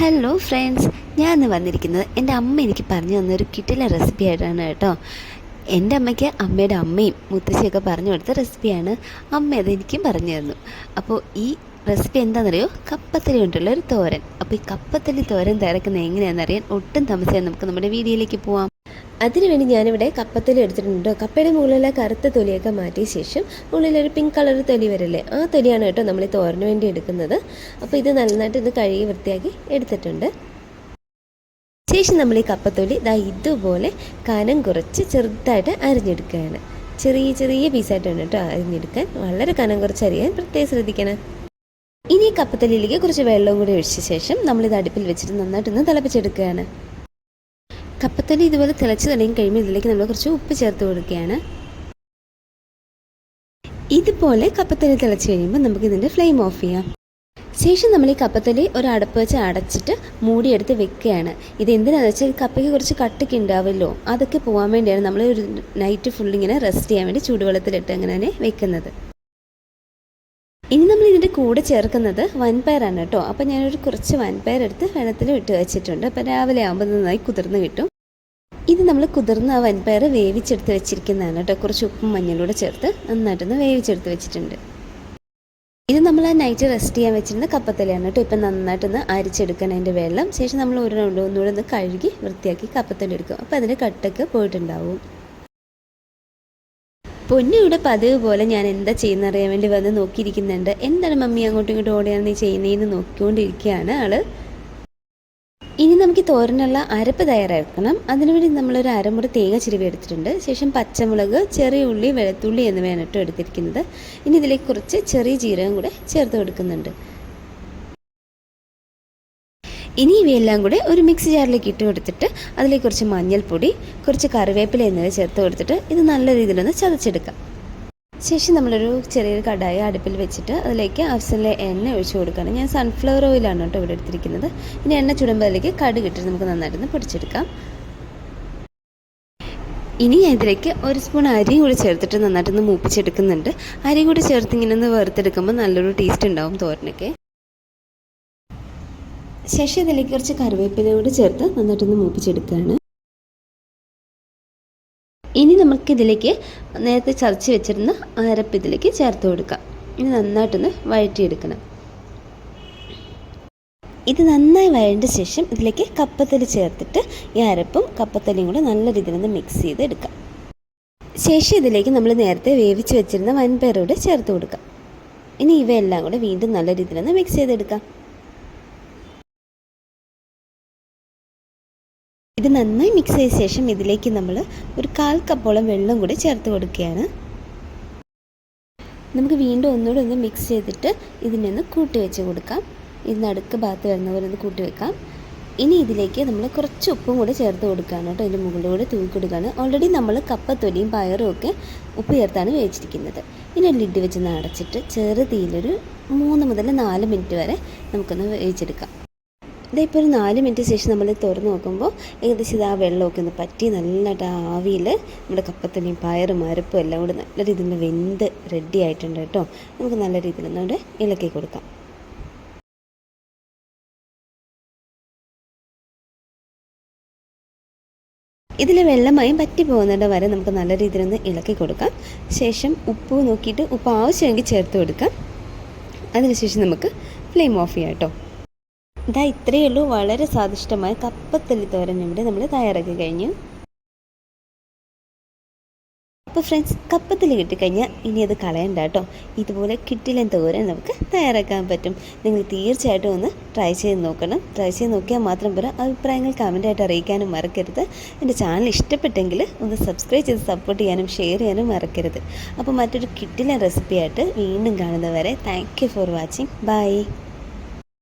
Hello friends ഞാൻ ഇന്ന് വന്നിരിക്കുന്നത് എന്റെ അമ്മ എനിക്ക് പറഞ്ഞു തന്നൊരു കിട്ടിലെ റെസിപ്പി ആയിട്ടാണ് കേട്ടോ. എന്റെ അമ്മയ്ക്ക് അമ്മയുടെ അമ്മയും മുത്തശ്ശിയൊക്കെ പറഞ്ഞു കൊടുത്ത റെസിപ്പിയാണ് അമ്മ അത് എനിക്കും പറഞ്ഞു തന്നു. അപ്പോൾ ഈ റെസിപ്പി എന്താണെന്നറിയോ? കപ്പത്തലി കൊണ്ടുള്ള ഒരു തോരൻ. അപ്പോൾ ഈ കപ്പത്തലി തോരൻ തിരക്കുന്നത് എങ്ങനെയാണെന്നറിയാൻ ഒട്ടും താമസിയാൻ നമുക്ക് നമ്മുടെ വീഡിയോയിലേക്ക് പോവാം. അതിനുവേണ്ടി ഞാനിവിടെ കപ്പത്തൊലി എടുത്തിട്ടുണ്ട്. കപ്പയുടെ മുകളിലെ കറുത്ത തൊലിയൊക്കെ മാറ്റിയ ശേഷം ഉള്ളിലൊരു പിങ്ക് കളർ തൊലി വരില്ലേ? ആ തൊലിയാണ് കേട്ടോ നമ്മൾ ഈ തോരന് വേണ്ടി എടുക്കുന്നത്. അപ്പോൾ ഇത് നന്നായിട്ട് ഇത് കഴുകി വൃത്തിയാക്കി എടുത്തിട്ടുണ്ട്. ശേഷം നമ്മൾ ഈ കപ്പത്തൊലി ഇതാ ഇതുപോലെ കനം കുറച്ച് ചെറുതായിട്ട് അരിഞ്ഞെടുക്കുകയാണ്. ചെറിയ ചെറിയ പീസായിട്ടാണ് കേട്ടോ അരിഞ്ഞെടുക്കാൻ. വളരെ കനം കുറച്ച് അരിയാൻ പ്രത്യേകം ശ്രദ്ധിക്കണം. ഇനി കപ്പത്തൊലിയിലേക്ക് കുറച്ച് വെള്ളവും കൂടി ഒഴിച്ച ശേഷം നമ്മളിത് അടുപ്പിൽ വെച്ചിട്ട് നന്നായിട്ടൊന്ന് തിളപ്പിച്ചെടുക്കുകയാണ്. കപ്പത്തലി ഇതുപോലെ തിളച്ച് തെളിയും കഴിയുമ്പോൾ ഇതിലേക്ക് നമ്മൾ കുറച്ച് ഉപ്പ് ചേർത്ത് കൊടുക്കുകയാണ്. ഇതുപോലെ കപ്പത്തലി തിളച്ച് കഴിയുമ്പോൾ നമുക്ക് ഇതിന്റെ ഫ്ലെയിം ഓഫ് ചെയ്യാം. ശേഷം നമ്മൾ ഈ കപ്പത്തലി ഒരു അടപ്പ് വെച്ച് അടച്ചിട്ട് മൂടിയെടുത്ത് വെക്കുകയാണ്. ഇത് എന്തിനാണെന്ന് വെച്ചാൽ കപ്പയ്ക്ക് കുറച്ച് കട്ടൊക്കെ ഉണ്ടാവുമല്ലോ. അതൊക്കെ പോകാൻ വേണ്ടിയാണ് നമ്മൾ ഒരു നൈറ്റ് ഫുൾ ഇങ്ങനെ റെസ്റ്റ് ചെയ്യാൻ വേണ്ടി ചൂടുവെള്ളത്തിലിട്ട് അങ്ങനെ തന്നെ വെക്കുന്നത്. ഇനി നമ്മൾ ഇതിന്റെ കൂടെ ചേർക്കുന്നത് വൻപയറാണ് കേട്ടോ. അപ്പോൾ ഞാനൊരു കുറച്ച് വൻപയർ എടുത്ത് വെള്ളത്തിൽ ഇട്ട് വെച്ചിട്ടുണ്ട്. അപ്പോൾ രാവിലെ ആകുമ്പോൾ നന്നായി കുതിർന്ന് കിട്ടും. ഇത് നമ്മൾ കുതിർന്ന ആ വൻപയർ വേവിച്ചെടുത്ത് വെച്ചിരിക്കുന്നതാണ് കേട്ടോ. കുറച്ച് ഉപ്പും മഞ്ഞളൂടെ ചേർത്ത് നന്നായിട്ടൊന്ന് വേവിച്ചെടുത്ത് വെച്ചിട്ടുണ്ട്. ഇത് നമ്മൾ ആ നൈറ്റ് റെസ്റ്റ് ചെയ്യാൻ വെച്ചിരുന്ന കപ്പത്തലയാണ് കേട്ടോ. ഇപ്പം നന്നായിട്ടൊന്ന് അരിച്ചെടുക്കണം അതിന്റെ വെള്ളം. ശേഷം നമ്മൾ ഒരു രണ്ടോ ഒന്നുകൂടെ ഒന്ന് കഴുകി വൃത്തിയാക്കി കപ്പത്തല എടുക്കും. അപ്പോൾ അതിന്റെ കട്ടൊക്കെ പോയിട്ടുണ്ടാവും. പൊന്നിയുടെ പതിവ് പോലെ ഞാൻ എന്താ ചെയ്യുന്ന അറിയാൻ വേണ്ടി വന്ന് നോക്കിയിരിക്കുന്നുണ്ട്. എന്താണ് മമ്മി അങ്ങോട്ടും ഇങ്ങോട്ടും ഓടിയാണ് നീ ചെയ്യുന്നതെന്ന് നോക്കിക്കൊണ്ടിരിക്കുകയാണ് ആൾ. ഇനി നമുക്ക് തോരനുള്ള അരപ്പ് തയ്യാറാക്കണം. അതിനുവേണ്ടി നമ്മളൊരു അരമുറി തേങ്ങ ചിരുവി എടുത്തിട്ടുണ്ട്. ശേഷം പച്ചമുളക് ചെറിയ ഉള്ളി വെളുത്തുള്ളി എന്നിവയാണ് കേട്ടോ എടുത്തിരിക്കുന്നത്. ഇനി ഇതിലേക്ക് കുറച്ച് ചെറിയ ജീരകം കൂടെ ചേർത്ത് കൊടുക്കുന്നുണ്ട്. ഇനി ഇവയെല്ലാം കൂടെ ഒരു മിക്സി ജാറിലേക്ക് ഇട്ട് കൊടുത്തിട്ട് അതിലേക്ക് കുറച്ച് മഞ്ഞൾപ്പൊടി കുറച്ച് കറിവേപ്പില എന്നിവ ചേർത്ത് കൊടുത്തിട്ട് ഇത് നല്ല രീതിയിലൊന്ന് ചതച്ചെടുക്കാം. ശേഷം നമ്മളൊരു ചെറിയൊരു കടായി അടുപ്പിൽ വെച്ചിട്ട് അതിലേക്ക് ആവശ്യമുള്ള എണ്ണ ഒഴിച്ചു കൊടുക്കുകയാണ്. ഞാൻ സൺഫ്ലവർ ഓയിലാണ് കേട്ടോ ഇവിടെ എടുത്തിരിക്കുന്നത്. ഇനി എണ്ണ ചുടുമ്പോൾ അതിലേക്ക് കടുക് ഇട്ടിട്ട് നമുക്ക് നന്നായിട്ടൊന്ന് പൊടിച്ചെടുക്കാം. ഇനി ഞാൻ ഇതിലേക്ക് ഒരു സ്പൂൺ അരിയും കൂടി ചേർത്തിട്ട് നന്നായിട്ടൊന്ന് മൂപ്പിച്ചെടുക്കുന്നുണ്ട്. അരിയും കൂടി ചേർത്ത് ഇങ്ങനെ ഒന്ന് വറുത്തെടുക്കുമ്പോൾ നല്ലൊരു ടേസ്റ്റ് ഉണ്ടാവും തോരനൊക്കെ. ശേഷം ഇതിലേക്ക് കുറച്ച് കറിവേപ്പില കൂടി ചേർത്ത് നന്നായിട്ടൊന്ന് മൂപ്പിച്ചെടുക്കുകയാണ്. ഇനി നമുക്കിതിലേക്ക് നേരത്തെ ചതച്ച് വെച്ചിരുന്ന അരപ്പ് ഇതിലേക്ക് ചേർത്ത് കൊടുക്കാം. ഇനി നന്നായിട്ടൊന്ന് വഴറ്റിയെടുക്കണം. ഇത് നന്നായി വഴണ്ട ശേഷം ഇതിലേക്ക് കപ്പത്തലി ചേർത്തിട്ട് ഈ അരപ്പും കപ്പത്തലിയും കൂടെ നല്ല രീതിയിലൊന്ന് മിക്സ് ചെയ്ത് എടുക്കാം ശേഷം ഇതിലേക്ക് നമ്മൾ നേരത്തെ വേവിച്ച് വെച്ചിരുന്ന വൻപയറോട് ചേർത്ത് കൊടുക്കാം. ഇനി ഇവയെല്ലാം കൂടെ വീണ്ടും നല്ല രീതിയിലൊന്ന് മിക്സ് ചെയ്തെടുക്കാം. നന്നായി മിക്സ് ചെയ്ത ശേഷം ഇതിലേക്ക് നമ്മൾ ഒരു കാൽ കപ്പോളം വെള്ളം കൂടി ചേർത്ത് കൊടുക്കുകയാണ്. നമുക്ക് വീണ്ടും ഒന്നുകൂടെ ഒന്ന് മിക്സ് ചെയ്തിട്ട് ഇതിനെ ഒന്ന് കൂട്ടി വെച്ച് കൊടുക്കാം. ഇത് നടുക്ക് ഭാഗത്ത് വരുന്ന പോലെ ഒന്ന് കൂട്ടി വെക്കാം. ഇനി ഇതിലേക്ക് നമ്മൾ കുറച്ച് ഉപ്പും കൂടെ ചേർത്ത് കൊടുക്കുകയാണ് കേട്ടോ. അതിന്റെ മുകളിലൂടെ തൂക്കി കൊടുക്കുകയാണ്. ഓൾറെഡി നമ്മൾ കപ്പത്തൊലിയും പയറും ഒക്കെ ഉപ്പ് ചേർത്താണ് വേവിച്ചിരിക്കുന്നത്. ഇനി ലിഡ് വെച്ച് അടച്ചിട്ട് ചെറു തീയിലൊരു മൂന്ന് മുതൽ നാല് മിനിറ്റ് വരെ നമുക്കൊന്ന് വേവിച്ചെടുക്കാം. ഇതിപ്പോൾ ഒരു നാല് മിനിറ്റ് ശേഷം നമ്മൾ തുറന്ന് നോക്കുമ്പോൾ ഏകദേശം ഇത് ആ വെള്ളമൊക്കെ ഒന്ന് പറ്റി നല്ലതായിട്ട് ആ ആവിയിൽ നമ്മുടെ കപ്പത്തിനെയും പയറും അരപ്പും എല്ലാം കൂടെ നല്ല രീതിയിൽ വെന്ത് റെഡി ആയിട്ടുണ്ട് കേട്ടോ. നമുക്ക് നല്ല രീതിയിൽ ഒന്നുകൂടെ ഇളക്കി കൊടുക്കാം. ഇതിൽ വെള്ളമയം പറ്റി പോകുന്നിട വരെ നമുക്ക് നല്ല രീതിയിലൊന്ന് ഇളക്കി കൊടുക്കാം. ശേഷം ഉപ്പ് നോക്കിയിട്ട് ഉപ്പ് ആവശ്യമെങ്കിൽ ചേർത്ത് കൊടുക്കാം. അതിനുശേഷം നമുക്ക് ഫ്ലെയിം ഓഫ് ചെയ്യാം കേട്ടോ. ഇതാ ഇത്രയേ ഉള്ളൂ. വളരെ സ്വാദിഷ്ടമായ കപ്പത്തല്ലി തോരൻ ഇവിടെ നമ്മൾ തയ്യാറാക്കി കഴിഞ്ഞു. അപ്പോൾ ഫ്രണ്ട്സ് കപ്പത്തല്ലി കിട്ടിക്കഴിഞ്ഞാൽ ഇനി അത് കളയണ്ട കേട്ടോ. ഇതുപോലെ കിട്ടിലൻ തോരൻ നമുക്ക് തയ്യാറാക്കാൻ പറ്റും. നിങ്ങൾ തീർച്ചയായിട്ടും ഒന്ന് ട്രൈ ചെയ്ത് നോക്കണം. ട്രൈ ചെയ്ത് നോക്കിയാൽ മാത്രം പോരാ അഭിപ്രായങ്ങൾ കമന്റായിട്ട് അറിയിക്കാനും മറക്കരുത്. എന്റെ ചാനൽ ഇഷ്ടപ്പെട്ടെങ്കിൽ ഒന്ന് സബ്സ്ക്രൈബ് ചെയ്ത് സപ്പോർട്ട് ചെയ്യാനും ഷെയർ ചെയ്യാനും മറക്കരുത്. അപ്പോൾ മറ്റൊരു കിട്ടില്ല റെസിപ്പിയായിട്ട് വീണ്ടും കാണുന്നവരെ താങ്ക് ഫോർ വാച്ചിങ് ബൈ